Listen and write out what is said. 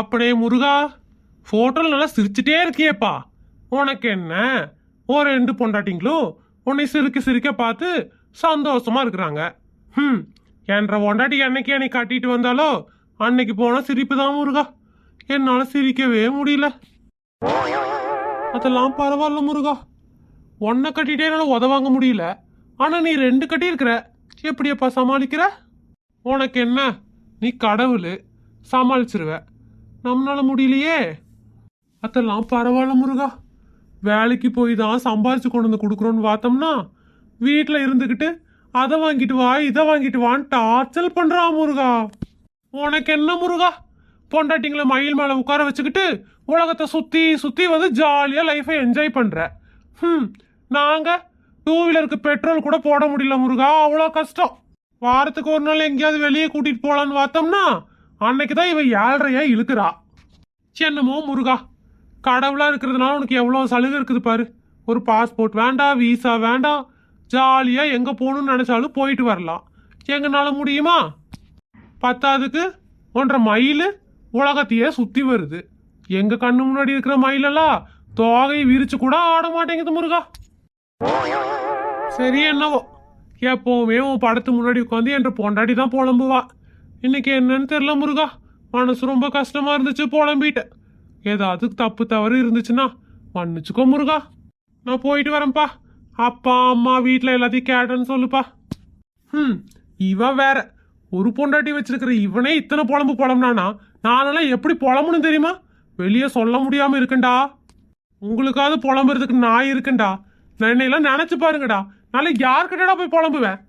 அப்படியே முருகா போட்டோல நல்லா சிரிச்சுட்டே இருக்கியேப்பா. உனக்கு என்ன? ஓ ரெண்டு பொண்டாட்டிங்களும் உன்னை சிரிக்க சிரிக்க பார்த்து சந்தோஷமா இருக்கிறாங்க. ம் என்ற பொண்டாட்டி என்னைக்கு என்னை கட்டிட்டு வந்தாலோ அன்னைக்கு போனால் சிரிப்பு தான் முருகா. என்னால் சிரிக்கவே முடியல. அதெல்லாம் பரவாயில்ல முருகா. ஒன்றை கட்டிகிட்டே என்னால உதவாங்க முடியல. ஆனால் நீ ரெண்டு கட்டியிருக்கிற. எப்படியப்பா சமாளிக்கிற? உனக்கு என்ன? நீ கடவுள். சமாளிச்சிருவேன் நம்மளால முடியலையே. அதெல்லாம் பரவாயில்ல முருகா. வேலைக்கு போய் தான் சம்பாரிச்சு கொண்டு வந்து கொடுக்குறோன்னு பார்த்தோம்னா வீட்டில் இருந்துக்கிட்டு அதை வாங்கிட்டு வா இதை வாங்கிட்டு வான்னு டார்ச்சல் பண்ணுறான் முருகா. உனக்கு என்ன முருகா? பொண்டாட்டிங்களை மயில் மேலே உட்கார வச்சுக்கிட்டு உலகத்தை சுற்றி சுற்றி வந்து ஜாலியாக லைஃப்பை என்ஜாய் பண்ணுற ம் நாங்கள் டூ வீலருக்கு பெட்ரோல் கூட போட முடியல முருகா. அவ்வளோ கஷ்டம். வாரத்துக்கு ஒரு நாள் எங்கேயாவது வெளியே கூட்டிகிட்டு போகலான்னு பார்த்தோம்னா அன்னைக்கு தான் இவன் ஏழ்றையா இழுக்கிறா. சென்னமோ முருகா. கடவுளாக இருக்கிறதுனால உனக்கு எவ்வளோ சலுகை இருக்குது பாரு. ஒரு பாஸ்போர்ட் வேண்டாம் வீசா வேண்டாம் ஜாலியாக எங்கே போகணும்னு நினச்சாலும் போயிட்டு வரலாம். எங்கனால முடியுமா? பத்தாவதுக்கு ஒன்றரை மைல் உலகத்தையே சுற்றி வருது. எங்கள் கண்ணு முன்னாடி இருக்கிற மயிலெல்லாம் தோகையை விரிச்சு கூட ஆட மாட்டேங்குது முருகா. சரி என்னவோ. எப்போவுமே உன் படத்து முன்னாடி உட்காந்து என்ற பொண்டாட்டி தான் புலம்புவா. இன்னைக்கு என்னன்னு தெரில முருகா. மனசு ரொம்ப கஷ்டமா இருந்துச்சு புலம்பிட்டேன் ஏதாவது தப்பு தவறு இருந்துச்சுன்னா மன்னிச்சுக்கோ முருகா. நான் போயிட்டு வரேன்ப்பா. அப்பா அம்மா வீட்டில் எல்லாத்தையும் கேட்டேன்னு சொல்லுப்பா. ம் இவன் வேற. ஒரு பொண்டாட்டி வச்சிருக்கிற இவனே இத்தனை புலம்பு புலம்புனானா நானெல்லாம் எப்படி புலம்புன்னு தெரியுமா? வெளியே சொல்ல முடியாமல் இருக்கேன்டா உங்களுக்காவது புலம்புறதுக்கு நான் இருக்கண்டா. நான் என்னையெல்லாம் நினச்சி பாருங்கடா. நாளைக்கு யார்கிட்டடா போய் புலம்புவேன்?